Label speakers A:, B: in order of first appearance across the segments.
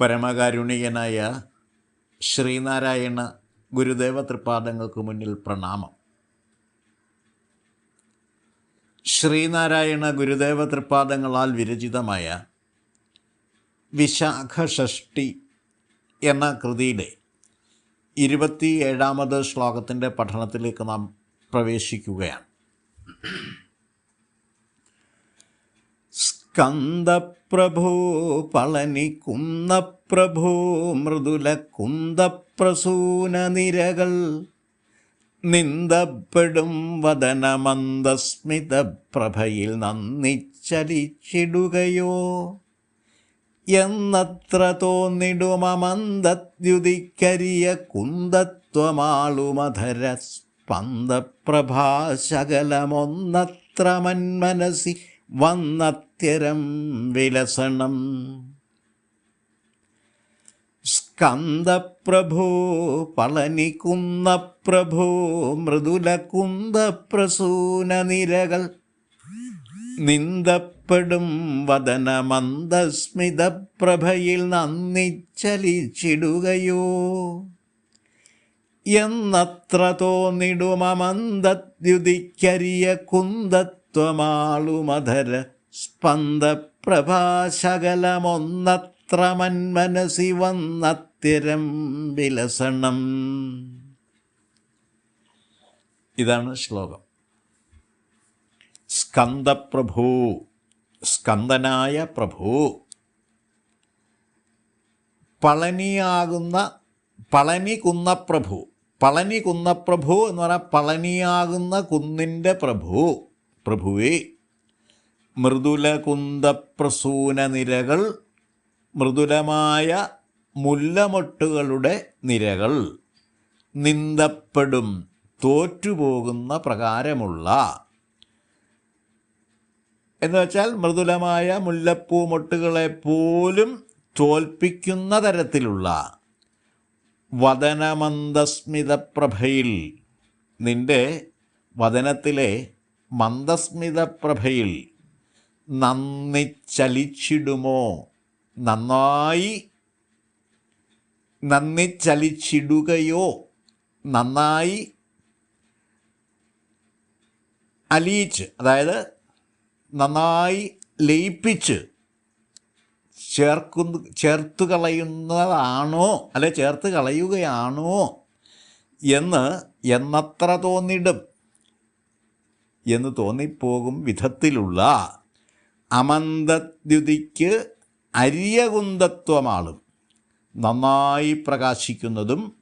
A: പരമകാരുണികനായ ശ്രീനാരായണ ഗുരുദേവ തൃപാദങ്ങൾക്ക് മുന്നിൽ പ്രണാമം. ശ്രീനാരായണ ഗുരുദേവ തൃപാദങ്ങളാൽ വിരചിതമായ വിശാഖ ഷഷ്ടി എന്ന കൃതിയുടെ ഇരുപത്തി ഏഴാമത് ശ്ലോകത്തിന്റെ പഠനത്തിലേക്ക് നാം പ്രവേശിക്കുകയാണ്. സ്കന്ദപ്രഭോ പളനി കുന്നപ്രഭോ മൃദുല കുന്ദപ്രസൂന നിരകൾ നിന്ദപ്പെടും വദനമന്ദസ്മിത പ്രഭയിൽ നന്ദിച്ചലിച്ചിടുകയോ എന്നത്ര തോന്നിടുമമന്ദദ്യുതിക്കരിയ കുന്ദത്വമാളുമധര സ്പന്ദപ്രഭാശകലമൊന്നത്ര മന്മനസി വന്നത്യരം വിലസണം. സ്കന്ദപ്രഭോ പളനിക്കുന്നപ്രഭോ മൃദുല കുന്ദപ്രസൂന നിരകൾ നിന്ദപ്പെടും വദനമന്ദസ്മിതപ്രഭയിൽ നന്ദി നന്ദിച്ചലിച്ചിടുകയോ. എന്നത്ര തോന്നിടുമമന്ദദ്യുതിക്കരിയ കുന്ദത്വമാളുമധര സ്പന്ദപ്രഭാശകലമൊന്നത്ര മന്മനസി വന്നത്തിരം വിലസണം. ഇതാണ് ശ്ലോകം. സ്കന്ദപ്രഭു സ്കന്ദനായ പ്രഭു. പളനിയാകുന്ന പളനി കുന്നപ്രഭു പളനി കുന്നപ്രഭു എന്ന് പറഞ്ഞാൽ പളനിയാകുന്ന കുന്നിന്റെ പ്രഭു. പ്രഭുവേ മൃദുല നിരകൾ മൃദുലമായ മുല്ലമൊട്ടുകളുടെ നിരകൾ നിന്ദപ്പെടും തോറ്റുപോകുന്ന പ്രകാരമുള്ള. എന്ന് വെച്ചാൽ മൃദുലമായ മുല്ലപ്പൂമൊട്ടുകളെ പോലും തോൽപ്പിക്കുന്ന തരത്തിലുള്ള വദനമന്ദസ്മിത പ്രഭയിൽ നിന്റെ വദനത്തിലെ മന്ദസ്മിത പ്രഭയിൽ നന്ദി ചലിച്ചിടുമോ? നന്നായി നന്ദി ചലിച്ചിടുകയോ? നന്നായി അലിയിച്ച് അതായത് നന്നായി ലയിപ്പിച്ച് ചേർക്കുന്നു ചേർത്ത് കളയുന്നതാണോ? അല്ലെ ചേർത്ത് കളയുകയാണോ? എന്ന് എന്നത്ര തോന്നിടും. എന്ന് തോന്നിപ്പോകും വിധത്തിലുള്ള അമന്തദ്യുതിക്ക് അര്യകുന്തത്വമാളും നന്നായി പ്രകാശിക്കുന്നതും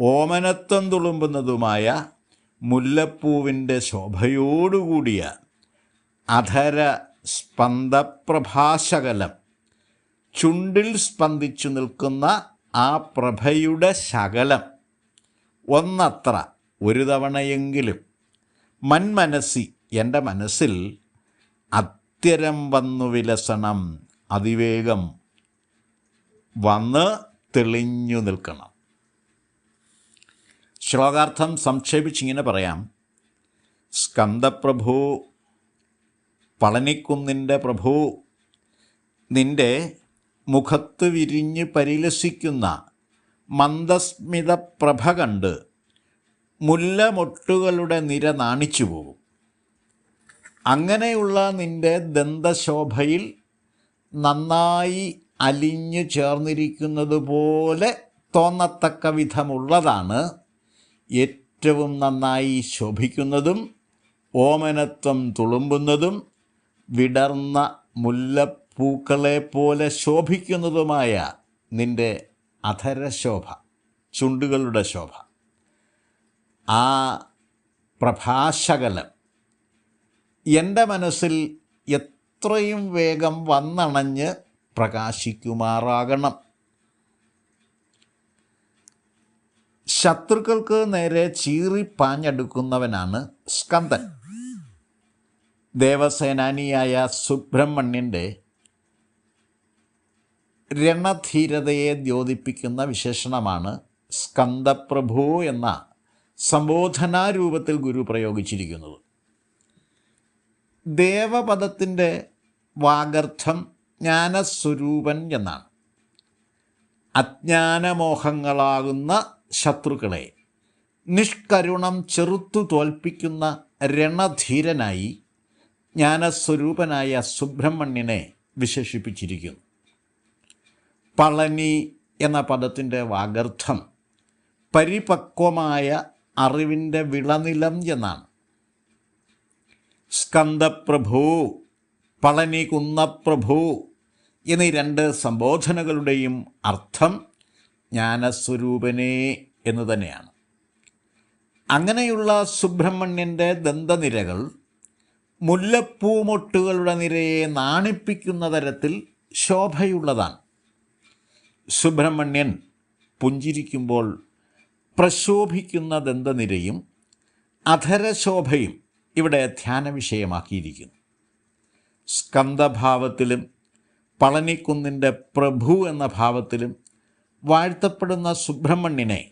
A: ഓമനത്വം തുളുമ്പുന്നതുമായ മുല്ലപ്പൂവിന്റെ ശോഭയോടുകൂടിയ അധര സ്പന്ദപ്രഭാശകലം ചുണ്ടിൽ സ്പന്ദിച്ചു നിൽക്കുന്ന ആ പ്രഭയുടെ ശകലം. ഒന്നത്ര ഒരു തവണയെങ്കിലും മന്മനസ്സി എന്റെ മനസ്സിൽ അത്യരം വന്നു വിലസണം അതിവേഗം വന്ന് തെളിഞ്ഞു നിൽക്കണം. ശ്ലോകാർത്ഥം സംക്ഷേപിച്ചിങ്ങനെ പറയാം. സ്കന്ദപ്രഭു പളനിക്കുന്നിന്റെ പ്രഭു നിന്റെ മുഖത്ത് വിരിഞ്ഞ് പരിലസിക്കുന്ന മന്ദസ്മിത പ്രഭ കണ്ട് മുല്ലമൊട്ടുകളുടെ നിര നാണിച്ചു പോകും അങ്ങനെയുള്ള നിന്റെ ദന്തശോഭയിൽ നന്നായി അലിഞ്ഞു ചേർന്നിരിക്കുന്നത് പോലെ തോന്നത്തക്ക വിധമുള്ളതാണ് ഏറ്റവും നന്നായി ശോഭിക്കുന്നതും ഓമനത്വം തുളുമ്പുന്നതും വിടർന്ന മുല്ലപ്പൂക്കളെ പോലെ ശോഭിക്കുന്നതുമായ നിന്റെ അധരശോഭ ചുണ്ടുകളുടെ ശോഭ. ആ പ്രഭാഷകലം എന്റെ മനസ്സിൽ എത്രയും വേഗം വന്നണഞ്ഞ് പ്രകാശിക്കുമാറാകണം. ശത്രുക്കൾക്ക് നേരെ ചീറിപ്പാഞ്ഞെടുക്കുന്നവനാണ് സ്കന്ദൻ. ദേവസേനാനിയായ സുബ്രഹ്മണ്യന്റെ രണധീരതയെ ദ്യോതിപ്പിക്കുന്ന വിശേഷണമാണ് സ്കന്ദപ്രഭു എന്ന സംബോധനാരൂപത്തിൽ ഗുരു പ്രയോഗിച്ചിരിക്കുന്നത്. ദേവപദത്തിന്റെ വാഗർത്ഥം ജ്ഞാനസ്വരൂപൻ എന്നാണ്. അജ്ഞാനമോഹങ്ങളാകുന്ന ശത്രുക്കളെ നിഷ്കരുണം ചെറുത്തു തോൽപ്പിക്കുന്ന രണധീരനായി ജ്ഞാനസ്വരൂപനായ സുബ്രഹ്മണ്യനെ വിശേഷിപ്പിച്ചിരിക്കുന്നു. പളനി എന്ന പദത്തിന്റെ വാഗർത്ഥം പരിപക്വമായ അറിവിന്റെ വിളനിലം എന്നാണ്. സ്കന്ദപ്രഭു പളനി കുന്നപ്രഭു എന്നീ രണ്ട് സംബോധനകളുടെയും അർത്ഥം ജ്ഞാനസ്വരൂപനേ എന്ന് തന്നെയാണ്. അങ്ങനെയുള്ള സുബ്രഹ്മണ്യന്റെ ദന്തനിരകൾ മുല്ലപ്പൂമൊട്ടുകളുടെ നിരയെ നാണിപ്പിക്കുന്ന തരത്തിൽ ശോഭയുള്ളതാണ്. സുബ്രഹ്മണ്യൻ പുഞ്ചിരിക്കുമ്പോൾ പ്രശോഭിക്കുന്ന ദന്തനിരയും അധരശോഭയും ഇവിടെ ധ്യാന വിഷയമാക്കിയിരിക്കുന്നു സ്കന്ദഭാവത്തിലും പളനിക്കുന്നിന്റെ പ്രഭു എന്ന ഭാവത്തിലും വാഴ്ത്തപ്പെടുന്ന സുബ്രഹ്മണ്യനെ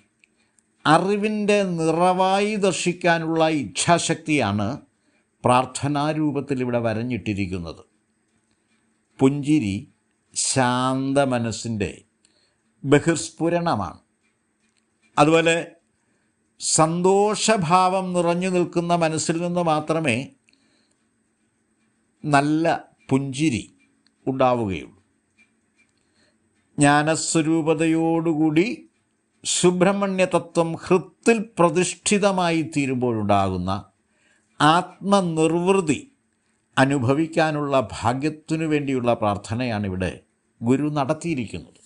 A: അറിവിന്റെ നിറവായി ദർശിക്കാനുള്ള ഇച്ഛാശക്തിയാണ് പ്രാർത്ഥനാരൂപത്തിൽ ഇവിടെ വരഞ്ഞിട്ടിരിക്കുന്നത്. പുഞ്ചിരി ശാന്ത മനസ്സിന്റെ ബഹിർസ്ഫുരണമാണ്. അതുപോലെ സന്തോഷഭാവം നിറഞ്ഞു നിൽക്കുന്ന മനസ്സിൽ നിന്ന് മാത്രമേ നല്ല പുഞ്ചിരി ഉണ്ടാവുകയുള്ളൂ. ജ്ഞാനസ്വരൂപതയോടുകൂടി സുബ്രഹ്മണ്യതത്വം ഹൃത്തിൽ പ്രതിഷ്ഠിതമായി തീരുമ്പോഴുണ്ടാകുന്ന ആത്മനിർവൃതി അനുഭവിക്കാനുള്ള ഭാഗ്യത്തിനു വേണ്ടിയുള്ള പ്രാർത്ഥനയാണിവിടെ ഗുരു നടത്തിയിരിക്കുന്നത്.